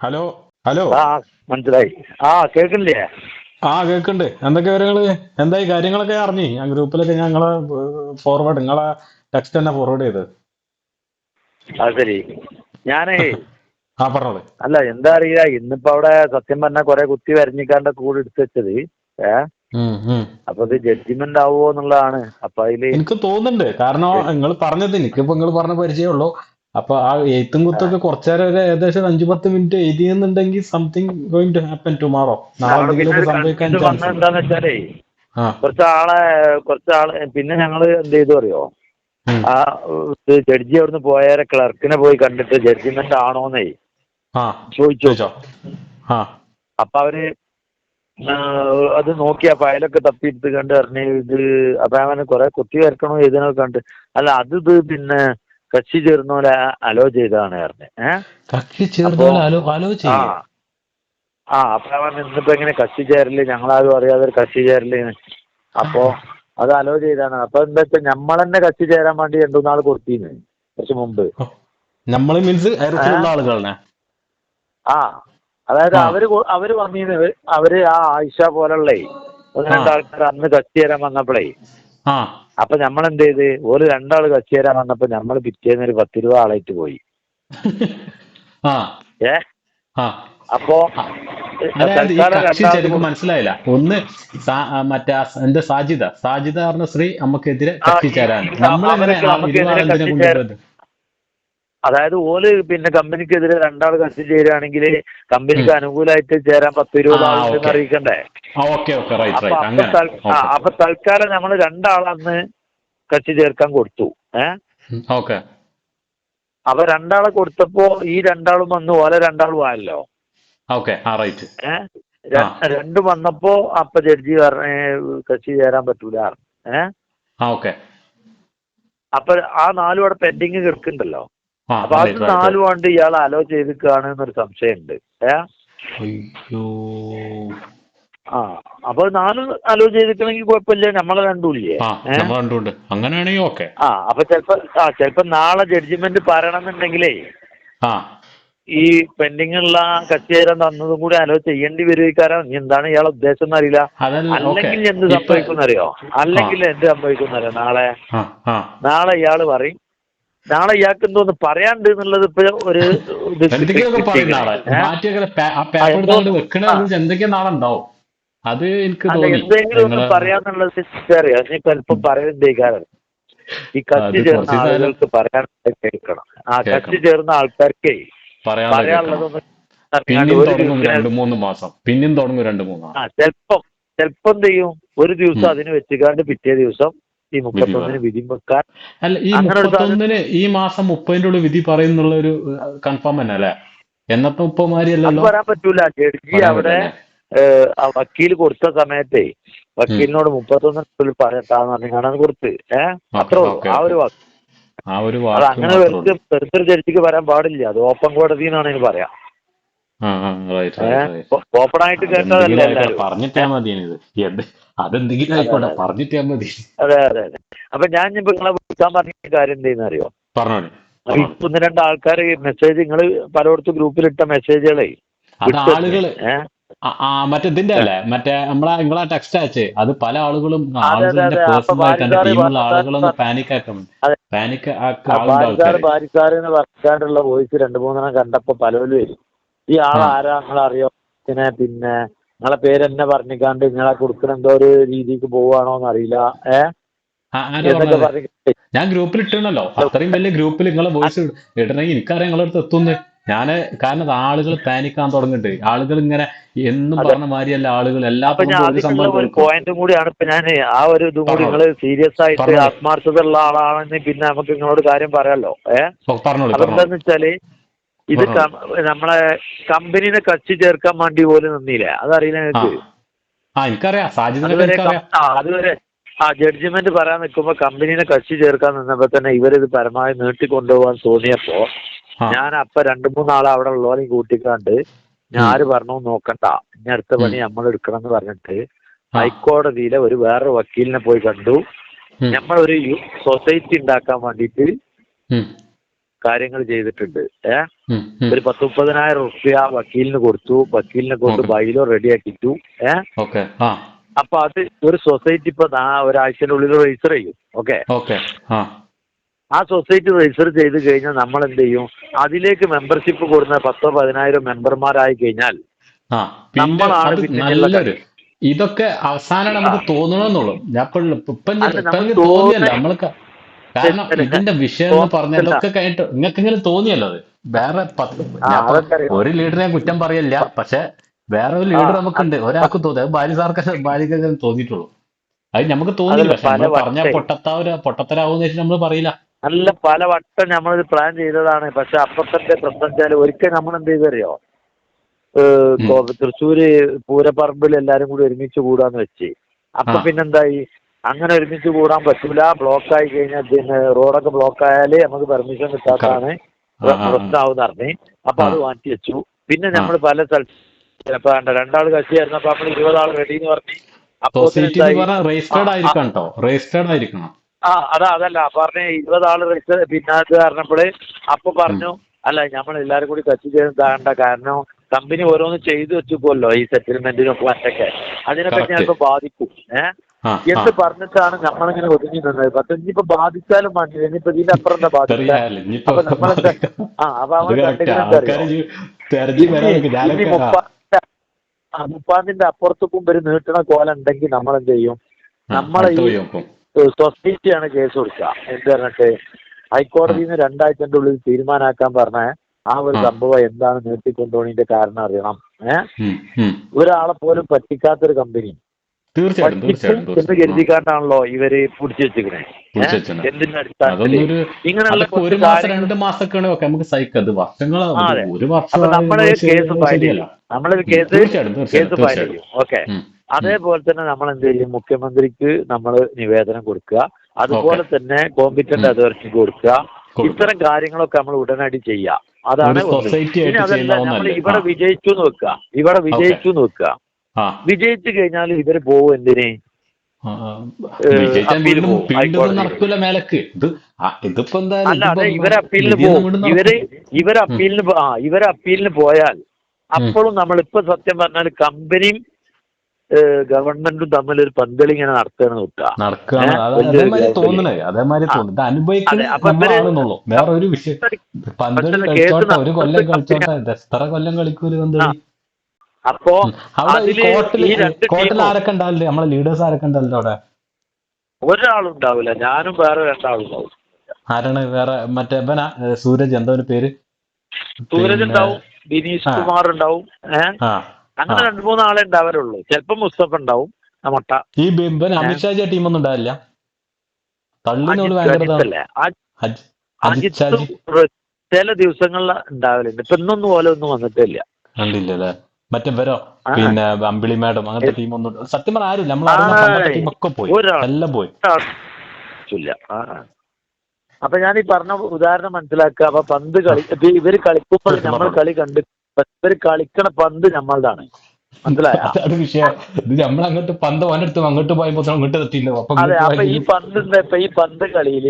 Hello hello. ആ മനസ്സിലായി. ആ കേൾക്കണില്ലേ ആ കേൾക്കുന്നുണ്ട്. എന്തൊക്കെ വിവരങ്ങൾ എന്തായി? കാര്യങ്ങളൊക്കെ അറിഞ്ഞു. ആ ഗ്രൂപ്പിലൊക്കെ ഞങ്ങളെ ഫോർവേഡ് നിങ്ങളെ ടെക്സ്റ്റ് തന്നെ ഫോർവേഡ് ചെയ്തത് അത് ശരി. ഞാനേ ആ പറഞ്ഞോളൂ. അല്ല എന്താ അറിയില്ല. ഇന്നിപ്പോ അവിടെ സത്യം പറഞ്ഞാൽ കൊറേ കുത്തി വരഞ്ഞിക്കാണ്ട് കൂടെ എടുത്തു വെച്ചത്. ഏ. അപ്പൊ ഇത് ജഡ്ജിമെന്റ് ആവുമോ എന്നുള്ളതാണ്. അപ്പൊ അതിൽ എനിക്ക് തോന്നുന്നുണ്ട്. കാരണം നിങ്ങൾ പറഞ്ഞത് എനിക്കിപ്പോ നിങ്ങൾ പറഞ്ഞ പരിചയമുള്ളൂ അപ്പൊ ആ എഴുത്തും കുത്തൊക്കെ കുറച്ചേരം ഒരു ഏകദേശം അഞ്ചു പത്ത് minute എഴുതിയെന്നുണ്ടെങ്കിൽ something going to happen tomorrow സംഭവിക്കാൻ എന്താന്ന് വെച്ചാലേ ആ. കുറച്ച് ആളെ കുറച്ച് ആൾ പിന്നെ ഞങ്ങൾ എന്ത് ചെയ്തു അറിയോ? ആ ജഡ്ജി അവിടുന്ന് പോയാരെ ക്ലർക്കിനെ പോയി കണ്ടിട്ട് ജഡ്ജിമെന്റ് ആണോന്നേ ചോദിച്ചു. അപ്പൊ അവർ അത് നോക്കി ആ ഫയലൊക്കെ തപ്പിയെടുത്ത് കണ്ട് അറിഞ്ഞ ഇത് അപ്പൊ അവന് കുറെ കുത്തി വരക്കണോ എഴുതണോ കണ്ട്. അല്ല അത് ഇത് പിന്നെ കക്ഷി ചേർന്നോലെ അലോ ചെയ്തതാണ് പറഞ്ഞത് ഏഹ് കക്ഷി ചേർന്ന് അപ്പോ- ആലോ ആ. ആ അപ്പൊ അവൻ ഇന്നിപ്പോ എങ്ങനെ കക്ഷി ചേരൽ? ഞങ്ങളാരും അറിയാതെ ഒരു കക്ഷി ചേരൽ അപ്പോ അത് അലോ ചെയ്താണ് അപ്പൊ എന്താ വെച്ചാൽ നമ്മളെന്നെ കക്ഷി ചേരാൻ വേണ്ടി രണ്ടു നാൾ കൊടുത്തീന്ന് കുറച്ച് മുമ്പ്. നമ്മൾ മീൻസ് ആ അതായത്. അവർ അവർ വന്നീന്ന്. അവർ ആ ആയിഷ പോലുള്ള. ഒന്ന് രണ്ടാൾക്കാർ അന്ന് കക്ഷി ചേരാൻ വന്നപ്പോഴേ അപ്പൊ നമ്മൾ എന്ത് ചെയ്ത് ഒരു രണ്ടാൾ കച്ചി തരാൻ വന്നപ്പോ നമ്മൾ പിറ്റേന്ന് ഒരു പത്ത് രൂപ ആളായിട്ട് പോയി. ആ. ഏ? അപ്പോ ശരിക്കും മനസ്സിലായില്ല. ഒന്ന് മറ്റേ എന്റെ സാജിത സാജിത പറഞ്ഞ സ്ത്രീ നമുക്കെതിരെ കത്തിച്ചേരാൻ നമ്മളെങ്ങനെ അവർക്ക് നമുക്കെതിരെ ഇരുവാളെന്തിനെ കക്ഷി കൊണ്ടുപോയത് അതായത് ഓൽ പിന്നെ കമ്പനിക്കെതിരെ രണ്ടാൾ കക്ഷി ചേരുകയാണെങ്കിൽ കമ്പനിക്ക് അനുകൂലമായിട്ട് ചേരാൻ പത്ത് ഇരുപത് ആളുണ്ടെന്ന്. അറിയിക്കണ്ടേ? അപ്പൊ തൽക്കാലം നമ്മൾ രണ്ടാളന്ന് കക്ഷി ചേർക്കാൻ കൊടുത്തു. ഏഹ് അപ്പൊ രണ്ടാളെ കൊടുത്തപ്പോ ഈ രണ്ടാളും വന്ന് ഓലെ രണ്ടാളും ആയല്ലോ. ഏഹ് രണ്ടും വന്നപ്പോ അപ്പൊ ജഡ്ജി പറഞ്ഞ കക്ഷി ചേരാൻ പറ്റൂല ഏഹ് അപ്പൊ ആ നാലും അവിടെ പെൻഡിങ് കിടക്കുന്നുണ്ടല്ലോ. അപ്പൊ അത് നാലു നാലും ഇയാൾ അലോ ചെയ്തിക്കാണ് എന്നൊരു സംശയമുണ്ട്. ഏ? അയ്യോ. ആ അപ്പൊ നാലും അലോ ചെയ്തിട്ടുണ്ടെങ്കിൽ കുഴപ്പമില്ല നമ്മളെ രണ്ടുമില്ലേ ആ ഏഹ് അങ്ങനെയാണെങ്കിൽ ഓക്കെ ആ അപ്പൊ ചിലപ്പോ ആ ചിലപ്പോ നാളെ ജഡ്ജ്മെന്റ് പറയണമെന്നുണ്ടെങ്കിലേ ആ. ഈ പെൻഡിങ് ഉള്ള കച്ചേരം തന്നതും കൂടി അലോ ചെയ്യേണ്ടി വരുവിക്കാരം ഇനി എന്താണ് ഇയാളെ ഉദ്ദേശം എന്നറിയില്ല അറിയില്ല. അല്ലെങ്കിൽ എന്ത് സംഭവിക്കും അറിയോ? അല്ലെങ്കിൽ എന്ത് സംഭവിക്കും അറിയോ? നാളെ? നാളെ ഇയാൾ പറയും നാളെ ഇയാൾക്ക് എന്തോന്ന് പറയാണ്ട് എന്നുള്ളത് ഇപ്പൊ ഒരു അത് എനിക്ക് എന്തെങ്കിലും ഒന്ന് പറയാന്നുള്ളത് അറിയാം? ഇനിയിപ്പോ അല്പം ഈ അത് ചേർന്ന ആളുകൾക്ക് പറയാൻ കേൾക്കണം. ആ കേൾക്കണം. ചേർന്ന ആൾക്കാർക്കേ പറയാനുള്ള പറയാനുള്ളതൊന്നും രണ്ട് മൂന്ന് മാസം. പിന്നെയും തുടങ്ങും രണ്ട് മൂന്ന് ആ ചെലപ്പം ചെലപ്പം എന്ത് ചെയ്യും? ഒരു ദിവസം. അതിന് വെച്ചുകാണ്ട് പിറ്റേ ദിവസം ഈ മുപ്പത്തൊന്നിന് വിധി വെക്കാൻ അല്ല ഈ മുപ്പത്തൊന്നിന് ഈ മാസം മുപ്പതിന്റെ ഉള്ളിൽ വിധി പറയുന്നുള്ള ഒരു കൺഫേം തന്നെ അല്ലേ? എന്നത്തെ മുപ്പമാരി അത് പറയാൻ പറ്റൂല. ജഡ്ജി അവിടെ വക്കീൽ കൊടുത്ത സമയത്തെ വക്കീലിനോട് മുപ്പത്തൊന്നിനുള്ളിൽ പറയട്ടാന്ന് പറഞ്ഞാണ് കൊടുത്ത് ഏഹ് അത്രേ ആ ഒരു വാക്ക്. ആ ഒരു അത് വാക്ക് അങ്ങനെ വെറുതെ വെറുതെ ജഡ്ജിക്ക് വരാൻ പാടില്ല. അത് ഓപ്പൺ കോടതി എന്നാണ് പറയാം ആ ആ റൈറ്റ് ഏഹ് റൈറ്റ് ഓപ്പൺ ആയിട്ട് കേട്ടതല്ല പറഞ്ഞിട്ടാ മതി അതെന്തെങ്കിലും ആയിക്കോട്ടെ പറഞ്ഞിട്ടാ മതി. അതെ അതെ അതെ. അപ്പൊ ഞാൻ നിങ്ങളെ വിളിക്കാൻ പറഞ്ഞ കാര്യം എന്തെയ്യുന്ന അറിയോ? പറഞ്ഞോളി ഇപ്പൊ ഒന്ന് രണ്ട് ആൾക്കാർ മെസ്സേജ് നിങ്ങൾ പലയിടത്തും ഗ്രൂപ്പിലിട്ട മെസ്സേജുകളെ ആളുകൾ മറ്റേ ഇതിന്റെ അല്ലേ? മറ്റേ നമ്മളെ നിങ്ങളെ ടെക്സ്റ്റ് അയച്ച്. അത് പല ആളുകളും ആളുകളുടെ പേഴ്സണൽ ആയിട്ട് ടീമുള്ള ആളുകളൊന്ന് പാനിക് ആക്കും പാനിക് ആ ആളുണ്ട് ബാരിക്കാർ ആൾക്കാർ ബാരിക്കാർ എന്ന് പറഞ്ഞാണ്ടുള്ള വോയിസ് രണ്ടു മൂന്നെണ്ണം കണ്ടപ്പോ പലരും വരും. ഈ ആൾ നിങ്ങളറിയോ പിന്നെ പിന്നെ നിങ്ങളെ പേര് എന്നെ പറഞ്ഞിക്കാണ്ട് നിങ്ങളെ കൊടുക്കണ എന്തോ ഒരു രീതിക്ക് പോവാണോന്ന് അറിയില്ല. എന്നൊക്കെ പറഞ്ഞത്? ഞാൻ ഗ്രൂപ്പിൽ ഇട്ടണല്ലോ അത്രയും വലിയ ഗ്രൂപ്പിൽ നിങ്ങളെ വോയിസ് ഇടണമെങ്കിൽ എനിക്കറിയാം നിങ്ങളുടെ അടുത്ത് എത്തുന്നു. ഞാൻ കാരണം ആളുകൾ പാനിക്കാൻ തുടങ്ങിട്ട് ആളുകൾ ഇങ്ങനെ എന്നും. പറഞ്ഞ മാതിരിയല്ല ആളുകൾ എല്ലാത്തിനും പോയിന്റും കൂടിയാണ് ഇപ്പൊ ഞാൻ ആ ഒരു ഇതും കൂടി നിങ്ങൾ നിങ്ങൾ സീരിയസ് ആയിട്ട്. ആത്മാർത്ഥത ഉള്ള ആളാണെന്ന് പിന്നെ നമുക്ക് നിങ്ങളോട് കാര്യം പറയാലോ. ഏഹ് എന്താന്ന് വെച്ചാൽ ഇത് നമ്മളെ കമ്പനിനെ കച്ചി ചേർക്കാൻ വേണ്ടി പോലും നിന്നില്ല. അതറിയില്ല എനിക്കറിയാം. സാജിദിനൊക്കെ അതുവരെ ആ ജഡ്ജ്മെന്റ് പറയാൻ നിൽക്കുമ്പോ കമ്പനീനെ കച്ചി ചേർക്കാൻ നിന്നപ്പോ തന്നെ ഇവരിത് പരമാവധി നീട്ടിക്കൊണ്ടുപോകാൻ തോന്നിയപ്പോ ഞാൻ അപ്പൊ രണ്ടു മൂന്നാളെ അവിടെ ഉള്ളവരെയും കൂട്ടിക്കാണ്ട് ഞാൻ ആര് പറഞ്ഞു നോക്കണ്ട. ഇനി അടുത്ത പണി നമ്മൾ എടുക്കണം എന്ന് പറഞ്ഞിട്ട് ഹൈക്കോടതിയിലെ ഒരു വേറൊരു വക്കീലിനെ പോയി കണ്ടു. നമ്മളൊരു സൊസൈറ്റി ഉണ്ടാക്കാൻ വേണ്ടിയിട്ട് ഉം. കാര്യങ്ങൾ ചെയ്തിട്ടുണ്ട്. ഏ. ഒരു പത്ത് മുപ്പതിനായിരം റുപ്യ വക്കീലിന് കൊടുത്തു. വക്കീലിനെ കൊണ്ട് ബൈലോ റെഡിയാക്കിട്ടു ഏ? അപ്പൊ അത് ഒരു സൊസൈറ്റി ഇപ്പൊ ഉള്ളിൽ രജിസ്റ്റർ ചെയ്യും. ഓക്കെ? ആ. സൊസൈറ്റി രജിസ്റ്റർ ചെയ്ത് കഴിഞ്ഞാൽ നമ്മൾ എന്ത് ചെയ്യും അതിലേക്ക് മെമ്പർഷിപ്പ് കൊടുക്കുന്ന പത്തോ പതിനായിരം മെമ്പർമാരായി കഴിഞ്ഞാൽ പിന്നെ നമ്മളാണ് ഇതൊക്കെ അവസാനം നമുക്ക് തോന്നണമെന്നുള്ളൂ ഞാൻ ഇപ്പൊ തോന്നിയല്ല? നമ്മൾക്ക് കാരണം ഇതിന്റെ വിഷയം എന്ന് പറഞ്ഞതൊക്കെ. കഴിഞ്ഞിട്ട് നിങ്ങൾക്ക് ഇങ്ങനെ തോന്നിയല്ലോ അത്? വേറെ. ഒരു ലീഡറിനെ കുറ്റം പറയല്ല പക്ഷെ വേറെ ഒരു ലീഡർ നമുക്കുണ്ട്. ഒരാൾക്ക് തോന്നി അത് ഭാര്യ സാർക്ക് ഭാര്യക്ക് തോന്നിയിട്ടുള്ളൂ. അത് നമുക്ക് തോന്നിയില്ല പക്ഷെ നമ്മൾ പറഞ്ഞ പൊട്ടത്താവര പൊട്ടത്തരാവെന്ന് വെച്ചാൽ നമ്മൾ പറയില്ല. നല്ല പല വട്ടം നമ്മളിത് പ്ലാൻ ചെയ്തതാണ്. പക്ഷെ അപ്പത്തന്റെ പ്രശ്നം വെച്ചാൽ ഒരിക്കൽ നമ്മൾ എന്ത് ചെയ്തറിയോ തൃശ്ശൂര് പൂരപ്പറമ്പിൽ എല്ലാരും കൂടി ഒരുമിച്ച് കൂടാന്ന് വെച്ച്. അപ്പൊ പിന്നെന്തായി? അങ്ങനെ ഒരുമിച്ച് കൂടാൻ പറ്റൂല. ബ്ലോക്ക് ആയി കഴിഞ്ഞാൽ പിന്നെ റോഡൊക്കെ ബ്ലോക്ക് ആയാലേ നമുക്ക് പെർമിഷൻ കിട്ടാത്തതാണ്. പ്രശ്നമാവും പറഞ്ഞ് അപ്പൊ അത് മാറ്റി വെച്ചു. പിന്നെ നമ്മൾ പല സ്ഥലത്ത് ചിലപ്പോ രണ്ടാൾ രണ്ടാൾ കക്ഷിയായിരുന്നപ്പോ നമ്മൾ ഇരുപതാൾ റെഡി എന്ന് പറഞ്ഞു. അപ്പോ ആ, അതാ അതല്ല. പറഞ്ഞ ഇരുപതാൾ രജിസ്റ്റർ പിന്നെ കാരണപ്പോഴേ അപ്പൊ പറഞ്ഞു അല്ല നമ്മൾ എല്ലാരും കൂടി കച്ചി ചെയ്താണ്ട കാരണം കമ്പനി ഓരോന്ന് ചെയ്തു വെച്ചുപോലോ ഈ സെറ്റിൽമെന്റിനൊക്കെ മറ്റൊക്കെ. അതിനൊക്കെ ഞാൻ ചിലപ്പോ ബാധിക്കും ഏഹ് എന്ന് പറഞ്ഞിട്ടാണ് നമ്മളിങ്ങനെ ഒതുങ്ങി നിന്നത്. പക്ഷെ ഇനിയിപ്പോ ബാധിച്ചാലും മതി. ഇനിയിപ്പോ ഇതിന്റെ അപ്പുറം എന്താ ബാധിക്കുക അപ്പൊ നമ്മളെന്താ ആ അപ്പൊ അവൻ മുപ്പാന്തിന്റെ അപ്പുറത്തേക്കും ഒരു നീട്ടണ കോല ഉണ്ടെങ്കിൽ നമ്മൾ എന്ത് ചെയ്യും നമ്മളെ ഈ സൊസൈറ്റിയാണ് കേസ് കൊടുക്കുക. എന്ത് പറഞ്ഞിട്ട് ഹൈക്കോടതിയിൽ നിന്ന് രണ്ടാഴ്ചന്റെ ഉള്ളിൽ തീരുമാനാക്കാൻ പറഞ്ഞ ആ ഒരു സംഭവം എന്താണ് നീട്ടിക്കൊണ്ടുപോണതിന്റെ കാരണം അറിയണം. ഏഹ്. ഒരാളെ പോലും പറ്റിക്കാത്തൊരു കമ്പനി. തീർച്ചയായിട്ടും എന്ന് കരുതിക്കാണ്ടാണല്ലോ ഇവർ പിടിച്ചു വെച്ചിരിക്കണേ. എന്തിന്റെ ഇങ്ങനെയുള്ള ഒരു മാസം രണ്ട് നമുക്ക് ഒരു വർഷം നമ്മൾ കേസ് ഫയൽ നമ്മളൊരു കേസ് കേസ് ഫയൽ ചെയ്യും. ഓക്കെ അതേപോലെ തന്നെ നമ്മൾ എന്ത് ചെയ്യും മുഖ്യമന്ത്രിക്ക് നമ്മൾ നിവേദനം കൊടുക്കുക. അതുപോലെ തന്നെ കോമ്പിറ്റന്റ്. അതോറിറ്റിക്ക് കൊടുക്കുക. ഇത്തരം കാര്യങ്ങളൊക്കെ നമ്മൾ ഉടനടി ചെയ്യുക. അതാണ്. പിന്നെ അതല്ല നമ്മൾ? ഇവിടെ വിജയിച്ചു നോക്കുക ഇവിടെ വിജയിച്ചു നോക്കുക വിജയിച്ചു കഴിഞ്ഞാൽ ഇവർ പോവും, എന്തിനെ. നടക്കൂല മേലക്ക്. ഇത് ആ, ഇതിപ്പോ എന്തായാലും അല്ല ഇവർ അപ്പീലിന് പോകും ഇവർ അപ്പീലിന് ആ ഇവർ അപ്പീലിന് പോയാൽ അപ്പോഴും നമ്മളിപ്പോ സത്യം പറഞ്ഞാൽ കമ്പനിയും ഗവൺമെന്റും തമ്മിൽ ഒരു പന്തളി ഇങ്ങനെ നടത്തുകയാണ് പക്ഷേ കേസ് അപ്പോ ആരൊക്കെ ഉണ്ടാവില്ലേ നമ്മളെ ലീഡേഴ്സ് ആരൊക്കെ ഉണ്ടാവില്ല അവിടെ? ഒരാളുണ്ടാവില്ല. ഞാനും വേറെ രണ്ടാളുണ്ടാവും. ആരാണ് വേറെ മറ്റേ ഇവനാ? സൂരജ്. എന്താ പേര്? സൂരജ് ഉണ്ടാവും. ബിനീഷ്. കുമാർ ഉണ്ടാവും. ഏഹ് അങ്ങനെ രണ്ടു മൂന്ന് ആളെ ഉണ്ടാവാറുള്ളൂ ചിലപ്പോ മുസ്തഫ ഉണ്ടാവും. മുട്ട. ഈ ബിംബൻ അമിത്ഷാജി ടീമൊന്നും ഉണ്ടാവില്ല. തള്ളിനോട് ഭയങ്കര ചില ദിവസങ്ങളിൽ ഉണ്ടാവലുണ്ട്. ഇപ്പൊ ഇന്നൊന്നും പോലെ ഒന്നും വന്നിട്ടില്ല. കണ്ടില്ലല്ലേ? മറ്റേ വരോ. പിന്നെ അമ്പിളി മാഡം അങ്ങനത്തെ ടീമൊന്നും സത്യം പറഞ്ഞ ആരും നമ്മൾ ടീമൊക്കെ പോയി. എല്ലാം പോയി. അപ്പൊ ഞാൻ ഈ പറഞ്ഞ ഉദാഹരണം മനസ്സിലാക്കുക. അപ്പൊ പന്ത് കളി ഇവർ ഇവർ കളിക്കുമ്പോൾ നമ്മൾ കളി കണ്ട് ഇവർ കളിക്കണ പന്ത് നമ്മളതാണ് മനസ്സിലായ? അതാണ് വിഷയം. ഇത് നമ്മൾ അങ്ങോട്ട് പന്ത് വന്നെടുത്ത് അങ്ങോട്ട് പോയപ്പോ അങ്ങോട്ട് എത്തിയില്ലോ. അപ്പൊ അതെ അപ്പൊ ഈ. പന്ത് ഇപ്പൊ ഈ പന്ത് കളിയിൽ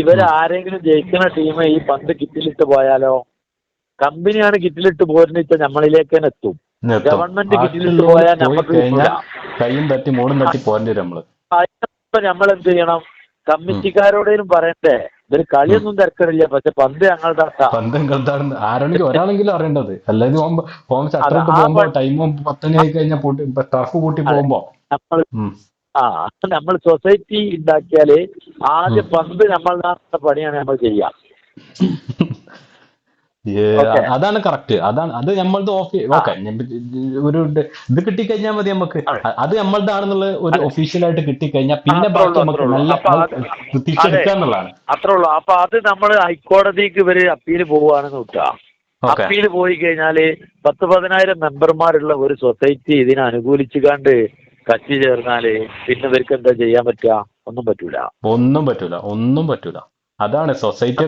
ഇവരാരെങ്കിലും ജയിക്കുന്ന ടീം ഈ പന്ത് കിറ്റിലിട്ട് പോയാലോ? കമ്പനിയാണ് കിറ്റിലിട്ട് പോരുന്ന ഇപ്പൊ നമ്മളിലേക്ക് തന്നെ എത്തും. ഗവൺമെന്റ് കിറ്റിലിട്ട് പോയാൽ നമുക്ക് കൈയും തട്ടി മൂടും തട്ടി പോരേണ്ടി നമ്മൾ. അതിനൊപ്പം നമ്മൾ എന്ത് ചെയ്യണം? കമ്മിറ്റിക്കാരോടേലും പറയണ്ടേ? ഇവർ കളിയൊന്നും തിരക്കണില്ല. പക്ഷെ പന്ത് ഞങ്ങളുടെ പന്ത് എങ്ങനത്താണ് ആരാണെങ്കിൽ ഒരാളെങ്കിലും അറിയേണ്ടത്. അല്ലെങ്കിൽ പോകുമ്പോ അതെ, പോകുമ്പോ ടൈമും പത്തണി ആയി കഴിഞ്ഞാൽ പൂട്ടി ടർഫ് കൂട്ടി അതെ. പോകുമ്പോ. നമ്മൾ ആ നമ്മൾ സൊസൈറ്റി ഉണ്ടാക്കിയാൽ ആദ്യം പന്ത് നമ്മൾ പണിയാണ് നമ്മൾ ചെയ്യാം. അതാണ് കറക്റ്റ് അതാണ് അത് നമ്മളത് ഓക്കെ ഓക്കെ ഒരു ഇത് കിട്ടിക്കഴിഞ്ഞാൽ മതി നമുക്ക് അതെ. നമ്മളതാണെന്നുള്ള ഒരു ഒഫീഷ്യൽ ആയിട്ട് കിട്ടിക്കഴിഞ്ഞാൽ പിന്നെ ബാക്കി നമുക്ക് നല്ല എന്നുള്ളതാണ്. അത്രേ ഉള്ളൂ. അപ്പൊ അത് നമ്മൾ ഹൈക്കോടതിക്ക് ഇവർ അപ്പീൽ പോവുകയാണെന്ന് വിട്ടാ അപ്പീൽ പോയി കഴിഞ്ഞാൽ പത്ത് പതിനായിരം മെമ്പർമാരുള്ള ഒരു സൊസൈറ്റി ഇതിനെ അനുകൂലിച്ചുകാണ്ട് കക്ഷി ചേർന്നാൽ പിന്നെ ഇവർക്ക് എന്താ ചെയ്യാൻ പറ്റുക ഒന്നും പറ്റൂല. ഒന്നും പറ്റൂല. ഒന്നും പറ്റൂല. അതാണ് സൊസൈറ്റി.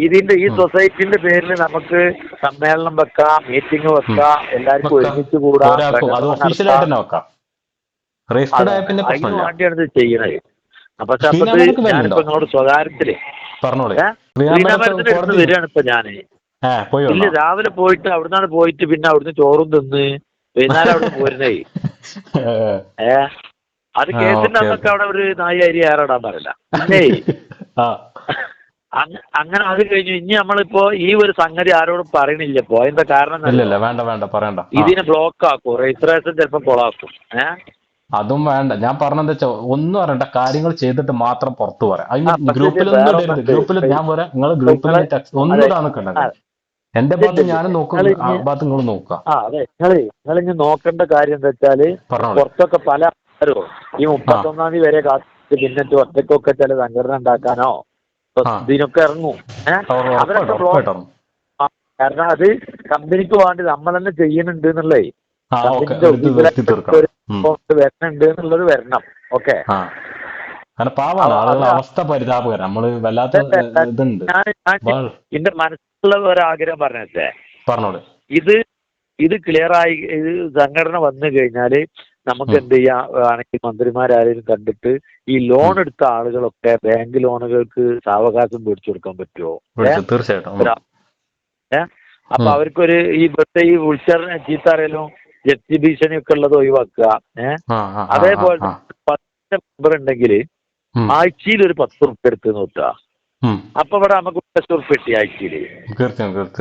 ഇതിന്റെ ഈ സൊസൈറ്റിന്റെ പേരിൽ നമുക്ക് സമ്മേളനം വെക്കാം മീറ്റിംഗ് വെക്കാം എല്ലാവർക്കും. ഒരുമിച്ച് കൂടാം തന്നെ വെക്കാം രജിസ്റ്റർഡ് ആയ പിന്നെ വേണ്ടിയാണ് ഇത് ചെയ്യണത്. അപ്പൊ ഞാനിപ്പോ? നിങ്ങളോട് സ്വകാര്യത്തിൽ. പറഞ്ഞോളൂ. വരികയാണ് ഇപ്പൊ ഞാൻ. ഇല്ല രാവിലെ പോയിട്ട് അവിടുന്നാണ് പോയിട്ട് പിന്നെ അവിടുന്ന് ചോറും തിന്ന് വൈകുന്നേരം അവിടെ പോരുന്നേ. ഏ, അത് കേസിന്റെ അന്നൊക്കെ അവിടെ ഒരു നായി അരി ഏറിടാൻ പറയില്ല. പിന്നെ ആ. അങ്ങനെ അത് കഴിഞ്ഞു. ഇനി നമ്മളിപ്പോ ഈ ഒരു സംഗതി ആരോടും പറയണില്ല ഇപ്പൊ. അതിന്റെ കാരണം ഇല്ലല്ല വേണ്ട വേണ്ട പറയണ്ട. ഇതിനെ ബ്ലോക്ക് ആക്കും. രജിസ്ട്രേഷൻ ചിലപ്പോ കൊളാക്കും ഏഹ് അതും വേണ്ട. ഞാൻ പറഞ്ഞെന്താ വെച്ചാൽ ഒന്നും അറിയണ്ട. കാര്യങ്ങൾ ചെയ്തിട്ട് മാത്രം പുറത്തു പറയാം. ഗ്രൂപ്പിൽ അതിന് ഗ്രൂപ്പിലൊന്നും ഇടരുത്. ഗ്രൂപ്പിൽ ഞാൻ പറയാം. നിങ്ങൾ ഗ്രൂപ്പിൽ ഒന്നും. ഇടാൻ നിൽക്കണ്ട എന്റെ ഭാഗത്ത് ഞാനും നോക്കും. ഭാഗത്ത് നിങ്ങൾ നോക്കുക. ആ അതെ. നിങ്ങൾ നോക്കേണ്ട കാര്യം എന്താ വെച്ചാൽ പുറത്തൊക്കെ പല ആൾക്കാരും ഈ മുപ്പത്തൊന്നാം തീയതി വരെ കാത്ത് പിന്നിട്ട് ഒറ്റക്കൊക്കെ ചില സംഘടന ഉണ്ടാക്കാനോ. ഇതിനൊക്കെ ഇറങ്ങും. അവരൊക്കെ കാരണം അത് കമ്പനിക്ക് വേണ്ടി നമ്മൾ തന്നെ ചെയ്യുന്നുണ്ട് എന്നുള്ളേ. വരണുണ്ട് എന്നുള്ളത് വരണം. ഓക്കെ? കാരണം പാവാണ്. ആളുകളുടെ അവസ്ഥ പരിതാപകരം. നമ്മൾ വല്ലാത്ത. ഇതുണ്ട്. എന്റെ മനസ്സിലുള്ള ഒരാഗ്രഹം പറഞ്ഞേ പറഞ്ഞോളൂ. ഇത് ഇത് ക്ലിയർ ആയി ഇത് സംഘടന വന്നു കഴിഞ്ഞാൽ നമുക്ക്. എന്ത് ചെയ്യാം? ആണെങ്കിൽ മന്ത്രിമാരാരെയും കണ്ടിട്ട് ഈ ലോൺ എടുത്ത ആളുകളൊക്കെ ബാങ്ക് ലോണുകൾക്ക് സാവകാശം പിടിച്ചു കൊടുക്കാൻ പറ്റുമോ തീർച്ചയായിട്ടും. അപ്പൊ അവർക്കൊരു ഈ ഇവിടുത്തെ ഈ ഉൾച്ചേർന്ന ചീത്ത അറിയലും? ജപ്തി ഭീഷണി ഒക്കെ ഉള്ളത് ഒഴിവാക്കുക ഏഹ് അതേപോലെ. പത്ത് മെമ്പർ ഉണ്ടെങ്കിൽ ആഴ്ചയിൽ ഒരു പത്ത് റുപ്യ എടുത്ത് നോക്കുക. അപ്പൊ ഇവിടെ നമുക്ക് പത്ത് റുപ്യ കിട്ടി ആഴ്ചയിൽ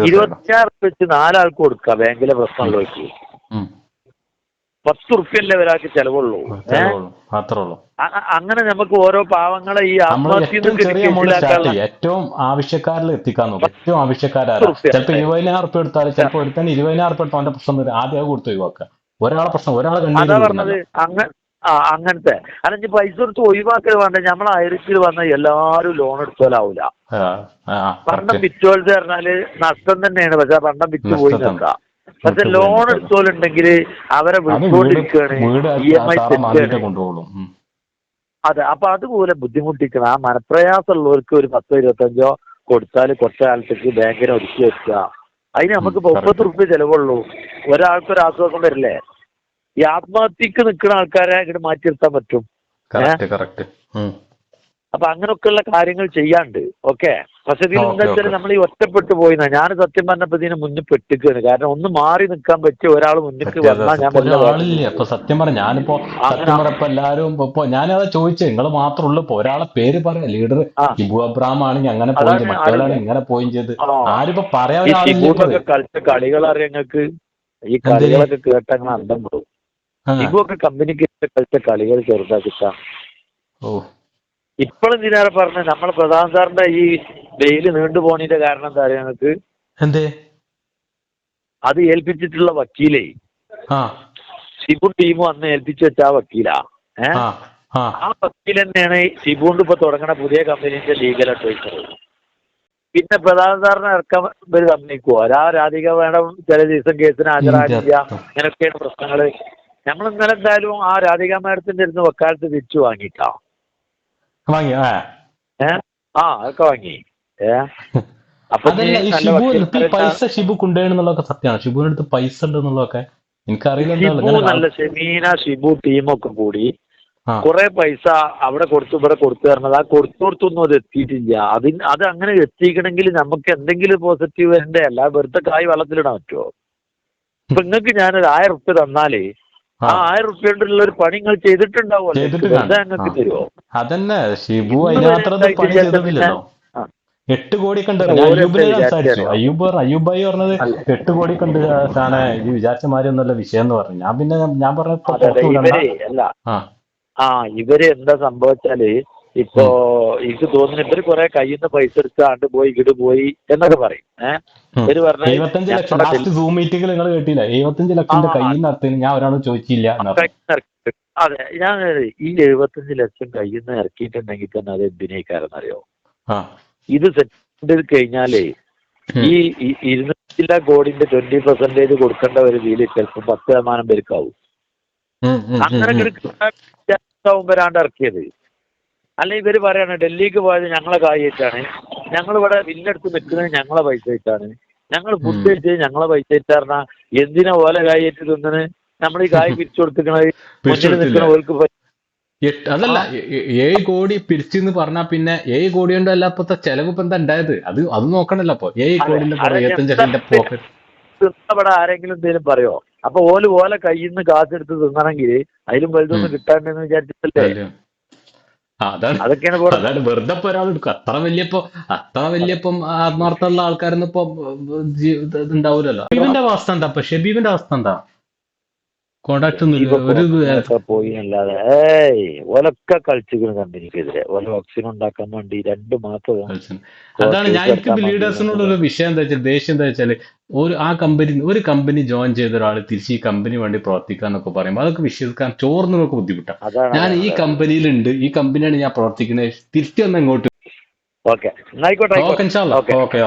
ഇരുപത്തിയാറ് വെച്ച് നാലാൾക്ക് കൊടുക്കുക ബാങ്കിലെ പ്രശ്നമുള്ളവർക്ക്. പത്ത് റുപ്യല്ലേ ഒരാൾക്ക് ചെലവുള്ളൂ. അങ്ങനെ നമുക്ക് ഓരോ പാവങ്ങളെ ഈ ആത്മഹത്യ ഏറ്റവും ആവശ്യക്കാരിൽ എത്തിക്കാൻ നോക്കും. ഏറ്റവും ആവശ്യക്കാരാണ് ചിലപ്പോ ചിലപ്പോൾ ഇരുപതിനായിരം ഉറുപ്പ്യ എടുത്താൽ ചിലപ്പോൾ ഒരുത്തന്നെ ഇരുപതിനായിരം ഉറുപ്പ്യ എടുത്താൽ അവന്റെ പ്രശ്നം വരും. ആദ്യം കൊടുത്ത് ഒഴിവാക്കുക. ഒരാളെ പ്രശ്നം ഒരാളെ അങ്ങ ആ അങ്ങനത്തെ. അല്ലെങ്കിൽ പൈസ കൊടുത്ത് ഒഴിവാക്കൽ വേണ്ട നമ്മളെ ഐറിച്ചിൽ വന്ന എല്ലാരും ലോൺ എടുത്തോലാവൂല. പണ്ടം വിറ്റോൾ പറഞ്ഞാൽ നഷ്ടം തന്നെയാണ്. പക്ഷെ പണ്ടം വിറ്റ് പോയി നിൽക്കാം. പക്ഷെ ലോൺ. എടുത്തോലുണ്ടെങ്കിൽ അവരെ വിളിച്ചോണ്ടിരിക്കുകയാണ് ഇ എം ഐ കൊണ്ടുപോകും അതെ അപ്പൊ അതുപോലെ ബുദ്ധിമുട്ടിക്കണം. ആ മനപ്രയാസമുള്ളവർക്ക് ഒരു പത്തോ ഇരുപത്തഞ്ചോ കൊടുത്താൽ കുറച്ച് കാലത്തേക്ക് ബാങ്കിനെ ഒതുക്കി വെക്കുക. അതിന് നമുക്ക് മുപ്പത്. റുപ്യ ചെലവുള്ളൂ. ഒരാൾക്ക് ഒരു ആശ്വാസം വരില്ലേ? ഈ ആത്മഹത്യക്ക് നിൽക്കുന്ന ആൾക്കാരെ അങ്ങോട്ട് മാറ്റി നിർത്താൻ പറ്റും. അപ്പൊ അങ്ങനെയൊക്കെയുള്ള കാര്യങ്ങൾ ചെയ്യാണ്ട് ഓക്കെ പക്ഷെ ഇതിൽ എന്താ വെച്ചാൽ നമ്മൾ ഈ ഒറ്റപ്പെട്ടു പോയിന്ന. ഞാൻ സത്യം പറഞ്ഞപ്പോ ഇതിന് മുന്നിൽ പെട്ടിക്കാണ് കാരണം ഒന്ന് മാറി നിൽക്കാൻ പറ്റിയ ഒരാൾ മുന്നിൽ വന്നാൽ ഞാൻ സത്യം പറഞ്ഞ ഞാനിപ്പോ സത്യം പറഞ്ഞപ്പോ എല്ലാരും ഇപ്പൊ ഞാനതാ ചോദിച്ചത് നിങ്ങൾ മാത്രമേ ഉള്ളൂ ഇപ്പൊ ഒരാളെ പേര് പറയാം. ലീഡർ. ഷിബു അബ്രാം ആണെങ്കിൽ അങ്ങനെ പോയി പോയിന്റ് ഇങ്ങനെ പോയി ചെയ്ത്. ആരും ആരിപ്പോ പറയാൻ കളിച്ച കളികൾ അറിയങ്ങൾക്ക് ഈ? കളികളൊക്കെ കേട്ടങ്ങൾ അന്തം പോകും ആ. ഒക്കെ കമ്പനിക്ക് കളിച്ച കളികൾ ചെറുതാക്കിട്ടാ. ഓ. ഇപ്പോഴും ഇതിനേറെ പറഞ്ഞ നമ്മളെ പ്രധാന സാറിന്റെ ഈ വെയിൽ നീണ്ടു പോണതിന്റെ കാരണം എന്താ അറിയാം എന്തേ? അത് ഏൽപ്പിച്ചിട്ടുള്ള വക്കീലേ. ഷിബു ടീമും അന്ന് ഏൽപ്പിച്ചു വെച്ച ആ വക്കീലാ. ഏഹ് ആ വക്കീൽ തന്നെയാണ് ഷിബുണ്ട് ഇപ്പൊ തുടങ്ങണ പുതിയ കമ്പനീന്റെ ലീഗൽ അഡ്വൈസർ പിന്നെ പ്രധാന സാറിനെ ഇറക്കാൻ ഇവർ സമ്മതിക്കുവോ ആ രാധിക വേണം ചില ദിവസം കേസിന് ഹാജരാകില്ല. അങ്ങനെയൊക്കെയാണ് ഇങ്ങനെയൊക്കെയാണ് പ്രശ്നങ്ങൾ. നമ്മൾ ഇന്നലെ എന്തായാലും ആ രാധിക മാഡത്തിന്റെ അടുത്ത് വക്കാലത്ത് തിരിച്ചു വാങ്ങിട്ടാ വാങ്ങി ആ. ആ അതൊക്കെ വാങ്ങി. ഏ? അതല്ല ഈ ഷിബു ഈ പൈസ ഷിബു കൊണ്ടുപോയെന്നുള്ളതൊക്കെ സത്യമാണ്. ഷിബുവിന്റെ അടുത്ത് പൈസ ഉണ്ട് എന്നുള്ളതൊക്കെ എനിക്കറിയില്ല നല്ല ഷെമീന ഷിബു ടീമൊക്കെ കൂടി കുറെ പൈസ അവിടെ കൊടുത്തു ഇവിടെ കൊടുത്തു തരണത്. ആ കൊടുത്തു കൊടുത്തൊന്നും അത് എത്തിയിട്ടില്ല. അതിന് അത് അങ്ങനെ എത്തിക്കണമെങ്കിൽ നമുക്ക് എന്തെങ്കിലും പോസിറ്റീവ് വരണ്ടേ അല്ല വെറുതെ കായ് വെള്ളത്തിലിടാൻ പറ്റുമോ? ഇപ്പൊ നിങ്ങൾക്ക് ഞാനൊരു ആയിരം ഉറുപ്പ്യ തന്നാലേ ആ ആയിരം റുപ്യ കൊണ്ടുള്ള ഒരു പണി നിങ്ങൾ ചെയ്തിട്ടുണ്ടാവുമല്ലോ. തരുമോ അതന്നെ. ഷിബു അതിനകത്ത് പണി ചെയ്തിട്ടില്ലല്ലോ എട്ട് കോടി കണ്ട് അയ്യൂബിനെ സംസാരിച്ചു. അയ്യൂബ് അയ്യൂബായി പറഞ്ഞത്. എട്ട് കോടി കണ്ട് ആണ് ഈ വിചാരിച്ച മാതിരി ഒന്നുമല്ല വിഷയം എന്ന് പറഞ്ഞു. ഞാൻ പിന്നെ ഞാൻ പറഞ്ഞ ആ ഇവർ എന്താ സംഭവിച്ചാൽ ഇപ്പോ എനിക്ക് തോന്നുന്നു ഇവർ കുറെ കയ്യിൽ നിന്ന് പൈസ എടുത്താണ്ട് പോയി ഇങ്ങോട്ട് പോയി എന്നൊക്കെ പറയും. ഏഹ്. ഇവർ പറഞ്ഞു സൂം നിങ്ങൾ കേട്ടില്ല? എഴുപത്തഞ്ച് ലക്ഷത്തിന്റെ ആ. കയ്യിൽ നിന്ന് ഞാൻ ഒരാളും ചോദിച്ചില്ല അതെ ഞാൻ ഈ എഴുപത്തഞ്ച് ലക്ഷം കയ്യിൽ നിന്ന് ഇറക്കിയിട്ടുണ്ടെങ്കിൽ തന്നെ അത് എന്തിനേക്കാരെന്ന് അറിയോ? ഇത് സെറ്റ് കഴിഞ്ഞാലേ ഈ ഇരുന്നൂറ്റില്ല കോടിന്റെ ട്വന്റി പെർസെന്റേജ് കൊടുക്കേണ്ട ഒരു വീൽ ചിലപ്പോൾ പത്ത് ശതമാനം പേർക്കാവും. അങ്ങനെ ഇറക്കിയത്. അല്ല ഇവർ പറയാണ് ഡൽഹിക്ക് പോയത് ഞങ്ങളെ കാര്യമായിട്ടാണ് ഞങ്ങൾ ഇവിടെ വില്ലെടുത്ത് നിൽക്കുന്നത് ഞങ്ങളെ പൈസ ആയിട്ടാണ് ഞങ്ങൾ ഫുഡ്. കഴിച്ചത് ഞങ്ങളെ പൈസ ആയിട്ടാണ് എന്തിനാ ഓല കായേറ്റ് തിന്നണ്? നമ്മൾ ഈ കായ് പിരിച്ചു കൊടുത്തിക്കണത് മുന്നിൽ. നിൽക്കണ ഓർക്ക് അതല്ല ഏഴ് കോടി പിരിച്ചെന്ന് പറഞ്ഞാ പിന്നെ ഏഴ് കോടി കൊണ്ട് അല്ല ഇപ്പത്തെ ചെലവ് ഇപ്പൊ എന്താ ഉണ്ടായത് അത് അത് നോക്കണല്ലോ അപ്പൊ ഏഴ് കോടിന്റെ പോക്കറ്റ് ഇവിടെ ആരെങ്കിലും എന്തെങ്കിലും പറയോ? അപ്പൊ ഓൽ ഓല കയ്യിൽ നിന്ന് കാശെടുത്ത് തിന്നണമെങ്കിൽ അതിലും വലുതൊന്നും. കിട്ടാണ്ടെന്ന് വിചാരിച്ചിട്ടല്ലേ? അതാണ്. അതൊക്കെയാണ് അതാണ്. വെറുതെ ഇപ്പൊ ഒരാൾ എടുക്കും. അത്ര വലിയപ്പോ അത്ര വലിയപ്പം ആത്മാർത്ഥമുള്ള ആൾക്കാരൊന്നും ഇപ്പൊ ജി- ഇത് ഉണ്ടാവൂലല്ലോ. ഷബീബിന്റെ അവസ്ഥ എന്താ? ഇപ്പൊ ഷബീബിന്റെ അവസ്ഥ എന്താ? കോണ്ടാക്ട് ഒന്നുമില്ല ഒരു ഇത് ഒക്കെ പോയി അല്ലാതെ. ഏയ് ഓലൊക്കെ കളിച്ചിരിക്കുന്നു കമ്പനിക്കെതിരെ ഓല വാക്സിൻ ഉണ്ടാക്കാൻ വേണ്ടി രണ്ട് അതാണ് ഞാൻ എനിക്ക് ലീഡേഴ്സിനോട് ഒരു വിഷയം എന്താ വെച്ചാൽ ദേഷ്യം എന്താ വെച്ചാൽ ഒരു ആ കമ്പനി ഒരു കമ്പനി ജോയിൻ ചെയ്ത ഒരാൾ തിരിച്ച് ഈ കമ്പനി വേണ്ടി പ്രവർത്തിക്കുക എന്നൊക്കെ പറയുമ്പോൾ അതൊക്കെ വിശ്വസിക്കാൻ ചോർന്ന് നമുക്ക് ബുദ്ധിമുട്ടാണ് ഞാൻ ഈ കമ്പനിയിലുണ്ട് ഈ കമ്പനിയാണ് ഞാൻ പ്രവർത്തിക്കുന്നത് തിരിച്ചു വന്ന് ഇങ്ങോട്ട് ഓക്കെ ഓക്കെ ഓക്കെ